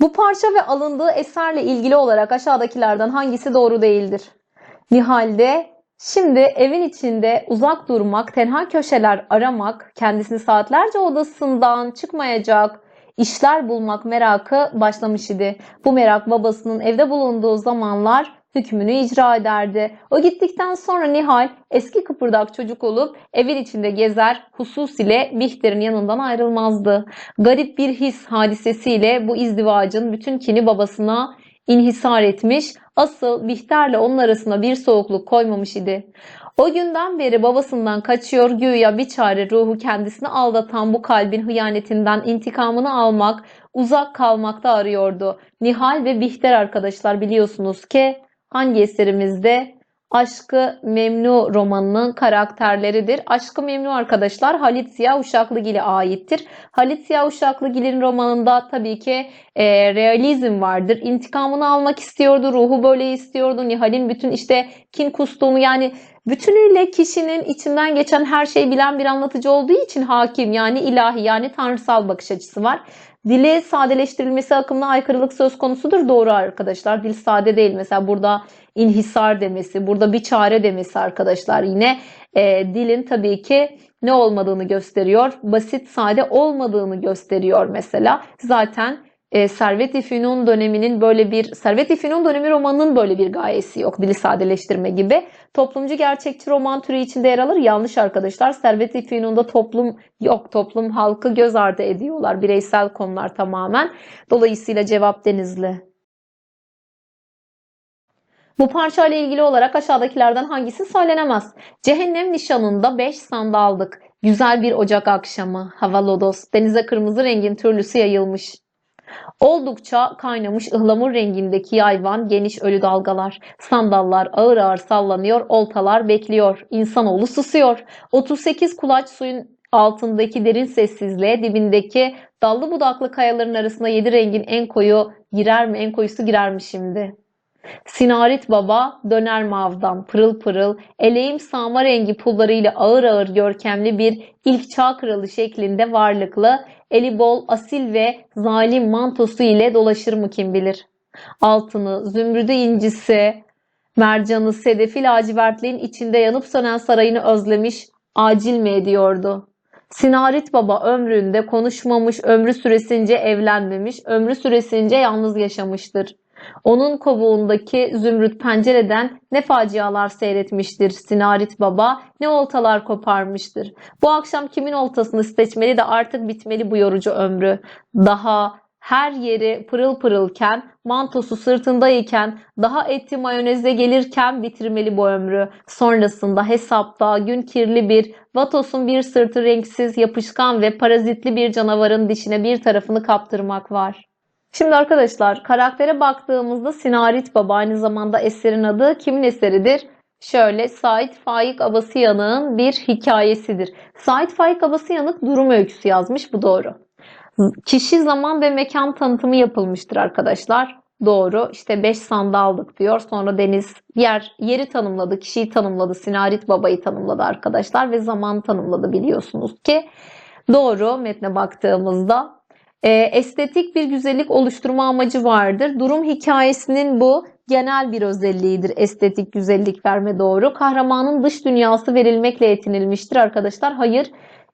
Bu parça ve alındığı eserle ilgili olarak aşağıdakilerden hangisi doğru değildir? Nihal'de şimdi evin içinde uzak durmak, tenha köşeler aramak, kendisini saatlerce odasından çıkmayacak işler bulmak merakı başlamış idi. Bu merak babasının evde bulunduğu zamanlar hükmünü icra ederdi. O gittikten sonra Nihal eski kıpırdak çocuk olup evin içinde gezer, hususiyle Bihter'in yanından ayrılmazdı. Garip bir his hadisesiyle bu izdivacın bütün kini babasına inhisar etmiş, asıl Bihter'le onun arasında bir soğukluk koymamış idi. O günden beri babasından kaçıyor güya bir çare ruhu kendisini aldatan bu kalbin hıyanetinden intikamını almak, uzak kalmakta arıyordu. Nihal ve Bihter arkadaşlar biliyorsunuz ki hangi eserimizde Aşkı Memnu romanının karakterleridir. Aşkı Memnu arkadaşlar Halit Ziya Uşaklıgil'e aittir. Halit Ziya Uşaklıgil'in romanında tabii ki e, realizm vardır. İntikamını almak istiyordu, ruhu böyle istiyordu. Nihal'in bütün işte kin kustuğunu yani bütünüyle kişinin içinden geçen her şeyi bilen bir anlatıcı olduğu için hakim yani ilahi yani tanrısal bakış açısı var. Dili sadeleştirilmesi akımına aykırılık söz konusudur. Doğru arkadaşlar. Dil sade değil. Mesela burada inhisar demesi, burada bir çare demesi arkadaşlar yine e, dilin tabii ki ne olmadığını gösteriyor. Basit, sade olmadığını gösteriyor mesela. Zaten e, Servet-i Fünun döneminin böyle bir Servet-i Fünun dönemi romanının böyle bir gayesi yok. Dili sadeleştirme gibi. Toplumcu gerçekçi roman türü içinde yer alır. Yanlış arkadaşlar. Servet-i Fünun'da toplum yok. Toplum halkı göz ardı ediyorlar. Bireysel konular tamamen. Dolayısıyla cevap denizli. Bu parçayla ilgili olarak aşağıdakilerden hangisi söylenemez? Cehennem nişanında 5 sandaldık. Güzel bir ocak akşamı. Hava lodos. Denize kırmızı rengin türlüsü yayılmış. Oldukça kaynamış ıhlamur rengindeki yayvan geniş ölü dalgalar. Sandallar ağır ağır sallanıyor, oltalar bekliyor. İnsanoğlu susuyor. 38 kulaç suyun altındaki derin sessizliğe dibindeki dallı budaklı kayaların arasına yedi rengin en koyu girer mi en koyusu girer mi şimdi? Sinarit baba döner mavdan pırıl pırıl eleğim sağma rengi pullarıyla ağır ağır görkemli bir ilk çağ kralı şeklinde varlıklı eli bol asil ve zalim mantosu ile dolaşır mı kim bilir. Altını, zümrüdü incisi, mercanı, sedefi lacivertliğin içinde yanıp sönen sarayını özlemiş, acil mi ediyordu? Sinarit baba ömründe konuşmamış, ömrü süresince evlenmemiş, ömrü süresince yalnız yaşamıştır. Onun kovuğundaki zümrüt pencereden ne facialar seyretmiştir Sinarit Baba, ne oltalar koparmıştır. Bu akşam kimin oltasını seçmeli de artık bitmeli bu yorucu ömrü. Daha her yeri pırıl pırılken, mantosu sırtındayken, daha eti mayoneze gelirken bitirmeli bu ömrü. Sonrasında hesapta gün kirli bir, vatosun bir sırtı renksiz, yapışkan ve parazitli bir canavarın dişine bir tarafını kaptırmak var. Şimdi arkadaşlar karaktere baktığımızda Sinarit Baba aynı zamanda eserin adı kimin eseridir? Şöyle Sait Faik Abasıyanık'ın bir hikayesidir. Sait Faik Abasıyanık durum öyküsü yazmış bu doğru. Kişi zaman ve mekan tanıtımı yapılmıştır arkadaşlar. Doğru. İşte 5 sandaldık diyor. Sonra Deniz yer yeri tanımladı, kişiyi tanımladı, Sinarit Baba'yı tanımladı arkadaşlar ve zaman tanımladı biliyorsunuz ki. Doğru metne baktığımızda e, estetik bir güzellik oluşturma amacı vardır. Durum hikayesinin bu genel bir özelliğidir. Estetik güzellik verme doğru. Kahramanın dış dünyası verilmekle yetinilmiştir arkadaşlar. Hayır,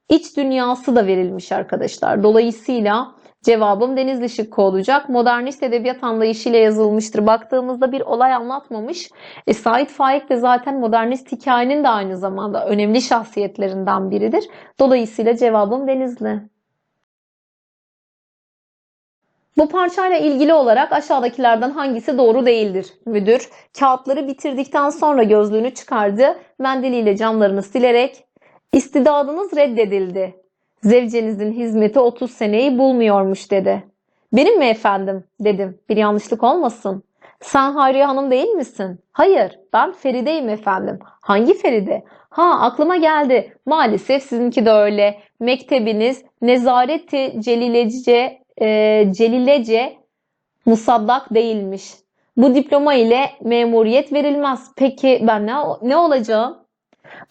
iç dünyası da verilmiş arkadaşlar. Dolayısıyla cevabım Denizli Şıkkı olacak. Modernist edebiyat anlayışıyla yazılmıştır. Baktığımızda bir olay anlatmamış. E, Said Faik de zaten modernist hikayenin de aynı zamanda önemli şahsiyetlerinden biridir. Dolayısıyla cevabım Denizli. Bu parçayla ilgili olarak aşağıdakilerden hangisi doğru değildir? Müdür kağıtları bitirdikten sonra gözlüğünü çıkardı. Mendiliyle camlarını silerek istidadınız reddedildi. Zevcenizin hizmeti 30 seneyi bulmuyormuş dedi. Benim mi efendim dedim. Bir yanlışlık olmasın. Sen Hayriye Hanım değil misin? Hayır, ben Feride'yim efendim. Hangi Feride? Ha, aklıma geldi. Maalesef sizinki de öyle. Mektebiniz Nezareti Celilece e, celilece musaddak değilmiş. Bu diploma ile memuriyet verilmez. Peki ben ne, ne olacağım?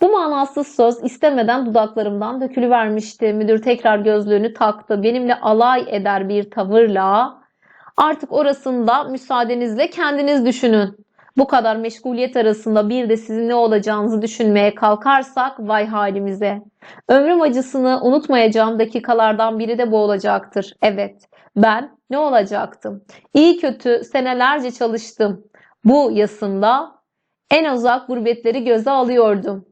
Bu manasız söz istemeden dudaklarımdan dökülüvermişti. Müdür tekrar gözlüğünü taktı. Benimle alay eder bir tavırla Artık orasında müsaadenizle kendiniz düşünün. Bu kadar meşguliyet arasında bir de sizin ne olacağınızı düşünmeye kalkarsak vay halimize. Ömrüm acısını unutmayacağım dakikalardan biri de bu olacaktır. Evet, ben ne olacaktım? İyi kötü senelerce çalıştım. Bu yasında en uzak gurbetleri göze alıyordum.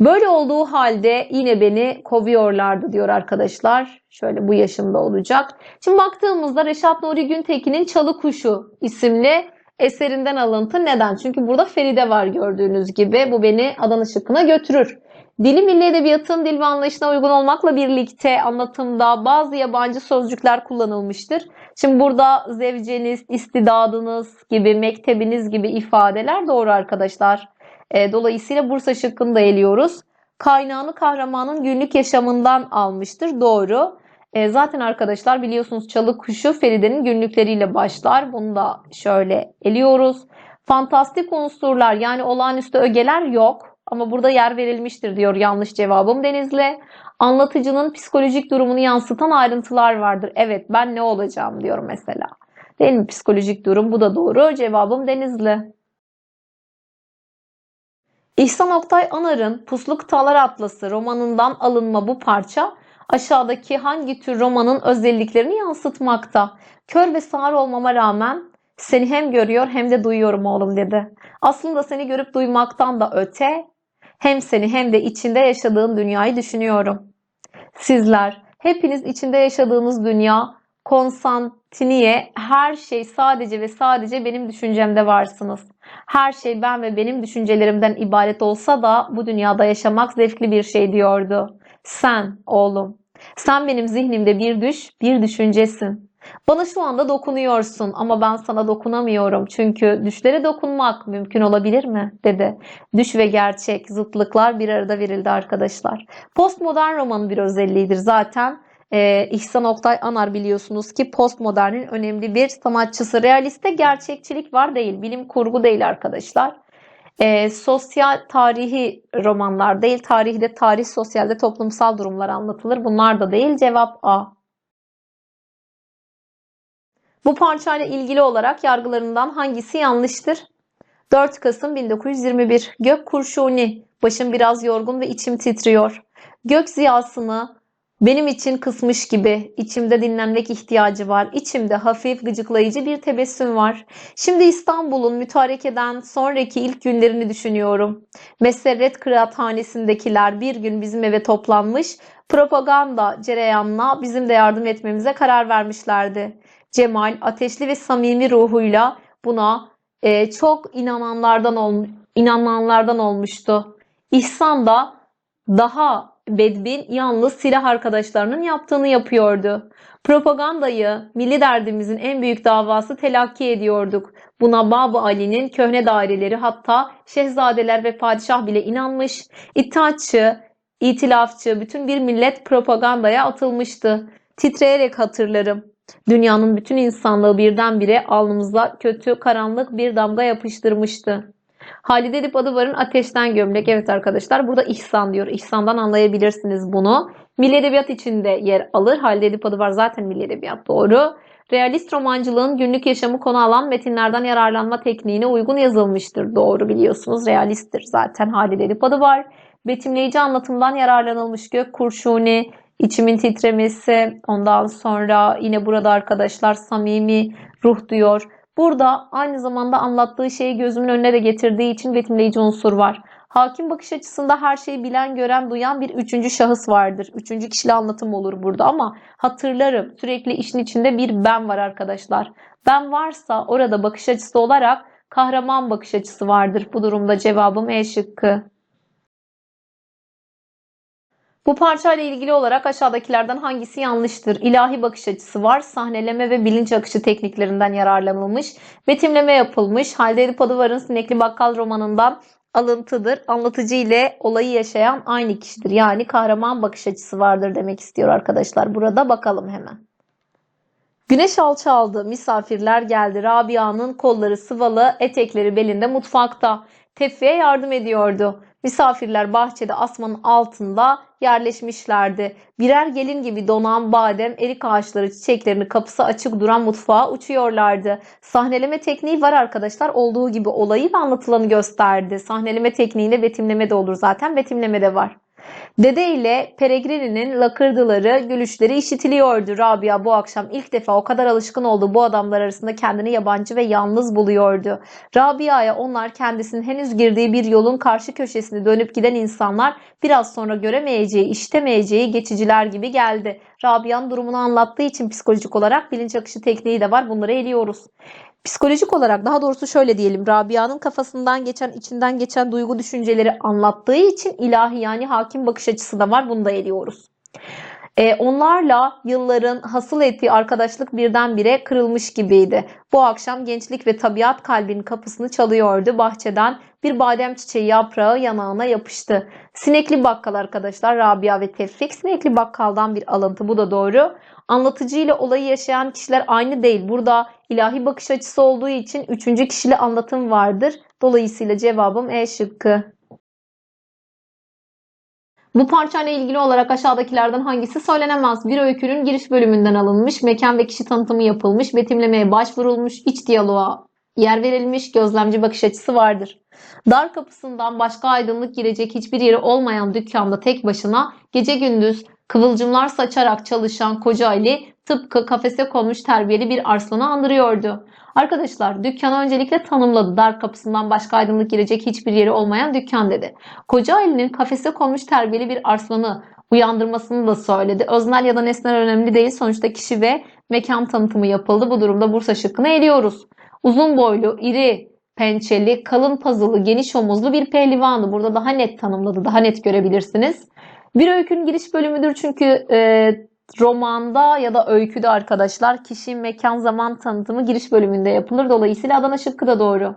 Böyle olduğu halde yine beni kovuyorlardı diyor arkadaşlar. Şöyle bu yaşımda olacak. Şimdi baktığımızda Reşat Nuri Güntekin'in Çalı Kuşu isimli eserinden alıntı. Neden? Çünkü burada Feride var gördüğünüz gibi. Bu beni Adana Şıkkı'na götürür. Dili milli edebiyatın dil ve anlayışına uygun olmakla birlikte anlatımda bazı yabancı sözcükler kullanılmıştır. Şimdi burada zevceniz, istidadınız gibi, mektebiniz gibi ifadeler doğru arkadaşlar. E, dolayısıyla Bursa şıkkını da eliyoruz. Kaynağını kahramanın günlük yaşamından almıştır. Doğru. E, zaten arkadaşlar biliyorsunuz Çalı Kuşu Feride'nin günlükleriyle başlar. Bunu da şöyle eliyoruz. Fantastik unsurlar yani olağanüstü ögeler yok. Ama burada yer verilmiştir diyor yanlış cevabım Denizli. Anlatıcının psikolojik durumunu yansıtan ayrıntılar vardır. Evet ben ne olacağım diyor mesela. Değil mi psikolojik durum? Bu da doğru. Cevabım Denizli. İhsan Oktay Anar'ın Puslu Kıtalar Atlası romanından alınma bu parça aşağıdaki hangi tür romanın özelliklerini yansıtmakta? Kör ve sağır olmama rağmen seni hem görüyor hem de duyuyorum oğlum dedi. Aslında seni görüp duymaktan da öte hem seni hem de içinde yaşadığın dünyayı düşünüyorum. Sizler hepiniz içinde yaşadığınız dünya Konstantiniye her şey sadece ve sadece benim düşüncemde varsınız. Her şey ben ve benim düşüncelerimden ibaret olsa da bu dünyada yaşamak zevkli bir şey diyordu. Sen oğlum, sen benim zihnimde bir düş, bir düşüncesin. Bana şu anda dokunuyorsun ama ben sana dokunamıyorum çünkü düşlere dokunmak mümkün olabilir mi? dedi. Düş ve gerçek, zıtlıklar bir arada verildi arkadaşlar. Postmodern romanın bir özelliğidir zaten. Ee, İhsan Oktay Anar biliyorsunuz ki postmodernin önemli bir sanatçısı. Realiste gerçekçilik var değil, bilim kurgu değil arkadaşlar. Ee, sosyal tarihi romanlar değil, tarihde tarih, sosyalde toplumsal durumlar anlatılır. Bunlar da değil. Cevap A. Bu parçayla ilgili olarak yargılarından hangisi yanlıştır? 4 Kasım 1921 Gök kurşuni. Başım biraz yorgun ve içim titriyor. Gök ziyasını benim için kısmış gibi. içimde dinlenmek ihtiyacı var. İçimde hafif gıcıklayıcı bir tebessüm var. Şimdi İstanbul'un mütarekeden sonraki ilk günlerini düşünüyorum. Meserret kıraathanesindekiler bir gün bizim eve toplanmış. Propaganda cereyanına bizim de yardım etmemize karar vermişlerdi. Cemal ateşli ve samimi ruhuyla buna e, çok inananlardan ol, inananlardan olmuştu. İhsan da daha bedbin yalnız silah arkadaşlarının yaptığını yapıyordu. Propagandayı milli derdimizin en büyük davası telakki ediyorduk. Buna Babı Ali'nin köhne daireleri hatta şehzadeler ve padişah bile inanmış. İttihatçı, itilafçı bütün bir millet propagandaya atılmıştı. Titreyerek hatırlarım. Dünyanın bütün insanlığı birdenbire alnımıza kötü, karanlık bir damga yapıştırmıştı. Halide Edip Adıvar'ın Ateşten Gömlek. Evet arkadaşlar burada ihsan diyor. İhsandan anlayabilirsiniz bunu. Milli Edebiyat içinde yer alır. Halide Edip Adıvar zaten Milli Edebiyat doğru. Realist romancılığın günlük yaşamı konu alan metinlerden yararlanma tekniğine uygun yazılmıştır. Doğru biliyorsunuz. Realisttir zaten Halide Edip Adıvar. Betimleyici anlatımdan yararlanılmış gök kurşuni, içimin titremesi, ondan sonra yine burada arkadaşlar samimi ruh diyor. Burada aynı zamanda anlattığı şeyi gözümün önüne de getirdiği için betimleyici unsur var. Hakim bakış açısında her şeyi bilen, gören, duyan bir üçüncü şahıs vardır. Üçüncü kişili anlatım olur burada ama hatırlarım sürekli işin içinde bir ben var arkadaşlar. Ben varsa orada bakış açısı olarak kahraman bakış açısı vardır. Bu durumda cevabım E şıkkı. Bu parçayla ilgili olarak aşağıdakilerden hangisi yanlıştır? İlahi bakış açısı var. Sahneleme ve bilinç akışı tekniklerinden yararlanılmış. Betimleme yapılmış. Halide Edip Adıvar'ın Sinekli Bakkal romanından alıntıdır. Anlatıcı ile olayı yaşayan aynı kişidir. Yani kahraman bakış açısı vardır demek istiyor arkadaşlar. Burada bakalım hemen. Güneş alçaldı, misafirler geldi. Rabia'nın kolları sıvalı, etekleri belinde mutfakta. Tefvi'ye yardım ediyordu. Misafirler bahçede asmanın altında yerleşmişlerdi. Birer gelin gibi donan badem, erik ağaçları çiçeklerini kapısı açık duran mutfağa uçuyorlardı. Sahneleme tekniği var arkadaşlar. Olduğu gibi olayı ve anlatılanı gösterdi. Sahneleme tekniğiyle betimleme de olur zaten. Betimleme de var. Dede ile Peregrini'nin lakırdıları, gülüşleri işitiliyordu. Rabia bu akşam ilk defa o kadar alışkın olduğu bu adamlar arasında kendini yabancı ve yalnız buluyordu. Rabia'ya onlar kendisinin henüz girdiği bir yolun karşı köşesini dönüp giden insanlar biraz sonra göremeyeceği, işitemeyeceği geçiciler gibi geldi. Rabia'nın durumunu anlattığı için psikolojik olarak bilinç akışı tekniği de var. Bunları eliyoruz. Psikolojik olarak daha doğrusu şöyle diyelim Rabia'nın kafasından geçen içinden geçen duygu düşünceleri anlattığı için ilahi yani hakim bakış açısı da var bunu da eliyoruz. Ee, onlarla yılların hasıl ettiği arkadaşlık birdenbire kırılmış gibiydi. Bu akşam gençlik ve tabiat kalbinin kapısını çalıyordu. Bahçeden bir badem çiçeği yaprağı yanağına yapıştı. Sinekli bakkal arkadaşlar Rabia ve Tevfik. Sinekli bakkaldan bir alıntı bu da doğru. Anlatıcı ile olayı yaşayan kişiler aynı değil. Burada ilahi bakış açısı olduğu için üçüncü kişili anlatım vardır. Dolayısıyla cevabım E şıkkı. Bu parçayla ilgili olarak aşağıdakilerden hangisi söylenemez? Bir öykünün giriş bölümünden alınmış, mekan ve kişi tanıtımı yapılmış, betimlemeye başvurulmuş, iç diyaloğa yer verilmiş, gözlemci bakış açısı vardır. Dar kapısından başka aydınlık girecek hiçbir yeri olmayan dükkanda tek başına gece gündüz kıvılcımlar saçarak çalışan koca Ali tıpkı kafese konmuş terbiyeli bir arslanı andırıyordu. Arkadaşlar dükkanı öncelikle tanımladı. Dar kapısından başka aydınlık girecek hiçbir yeri olmayan dükkan dedi. Koca Ali'nin kafese konmuş terbiyeli bir arslanı uyandırmasını da söyledi. Öznel ya da nesnel önemli değil. Sonuçta kişi ve mekan tanıtımı yapıldı. Bu durumda Bursa şıkkını eliyoruz. Uzun boylu, iri, pençeli, kalın pazılı, geniş omuzlu bir pehlivanı. Burada daha net tanımladı. Daha net görebilirsiniz. Bir öykünün giriş bölümüdür çünkü e, romanda ya da öyküde arkadaşlar kişi, mekan, zaman tanıtımı giriş bölümünde yapılır. Dolayısıyla Adana şıkkı da doğru.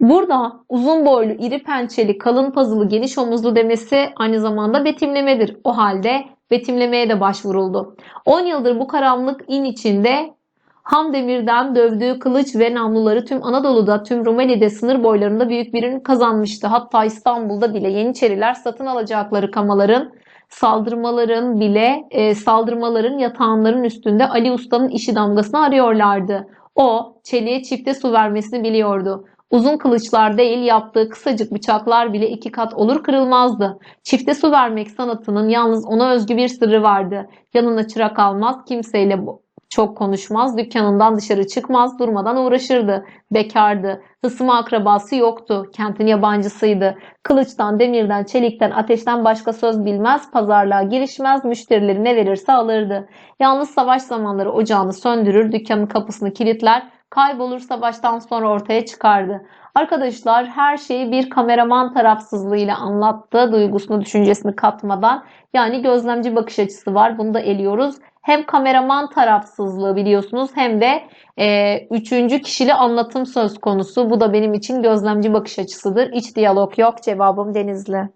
Burada uzun boylu, iri pençeli, kalın pazılı, geniş omuzlu demesi aynı zamanda betimlemedir. O halde betimlemeye de başvuruldu. 10 yıldır bu karanlık in içinde ham demirden dövdüğü kılıç ve namluları tüm Anadolu'da, tüm Rumeli'de sınır boylarında büyük bir ün kazanmıştı. Hatta İstanbul'da bile Yeniçeriler satın alacakları kamaların saldırmaların bile e, saldırmaların yatağanların üstünde Ali Usta'nın işi damgasını arıyorlardı. O çeliğe çifte su vermesini biliyordu. Uzun kılıçlar değil yaptığı kısacık bıçaklar bile iki kat olur kırılmazdı. Çifte su vermek sanatının yalnız ona özgü bir sırrı vardı. Yanına çırak almaz, kimseyle çok konuşmaz, dükkanından dışarı çıkmaz, durmadan uğraşırdı. Bekardı, hısmı akrabası yoktu, kentin yabancısıydı. Kılıçtan, demirden, çelikten, ateşten başka söz bilmez, pazarlığa girişmez, müşterileri ne verirse alırdı. Yalnız savaş zamanları ocağını söndürür, dükkanın kapısını kilitler, kaybolur savaştan sonra ortaya çıkardı. Arkadaşlar her şeyi bir kameraman tarafsızlığıyla anlattı. Duygusunu, düşüncesini katmadan. Yani gözlemci bakış açısı var. Bunu da eliyoruz. Hem kameraman tarafsızlığı biliyorsunuz hem de e, üçüncü kişili anlatım söz konusu. Bu da benim için gözlemci bakış açısıdır. İç diyalog yok. Cevabım Denizli.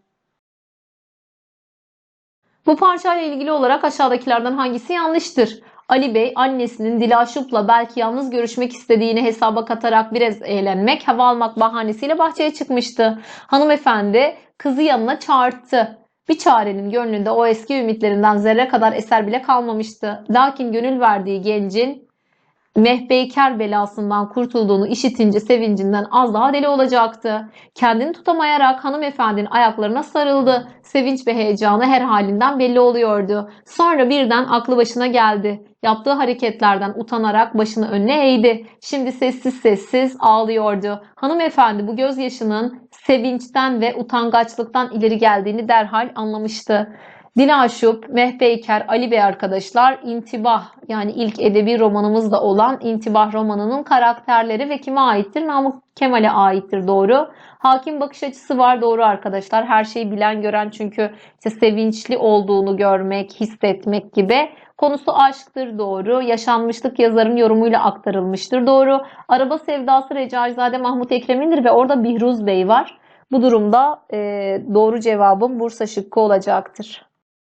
Bu parçayla ilgili olarak aşağıdakilerden hangisi yanlıştır? Ali Bey annesinin Dilaşup'la belki yalnız görüşmek istediğini hesaba katarak biraz eğlenmek, hava almak bahanesiyle bahçeye çıkmıştı. Hanımefendi kızı yanına çağırttı. Bir çarenin gönlünde o eski ümitlerinden zerre kadar eser bile kalmamıştı. Lakin gönül verdiği gencin mehbeyker belasından kurtulduğunu işitince sevincinden az daha deli olacaktı. Kendini tutamayarak hanımefendinin ayaklarına sarıldı. Sevinç ve heyecanı her halinden belli oluyordu. Sonra birden aklı başına geldi. Yaptığı hareketlerden utanarak başını önüne eğdi. Şimdi sessiz sessiz ağlıyordu. Hanımefendi bu gözyaşının sevinçten ve utangaçlıktan ileri geldiğini derhal anlamıştı. Dilaşup, Mehbeyker, Ali Bey arkadaşlar İntibah yani ilk edebi romanımız da olan İntibah romanının karakterleri ve kime aittir? Namık Kemal'e aittir doğru. Hakim bakış açısı var doğru arkadaşlar. Her şeyi bilen gören çünkü işte sevinçli olduğunu görmek, hissetmek gibi. Konusu aşktır doğru. Yaşanmışlık yazarın yorumuyla aktarılmıştır doğru. Araba sevdası Recaizade Mahmut Ekrem'indir ve orada Bihruz Bey var. Bu durumda e, doğru cevabım Bursa şıkkı olacaktır.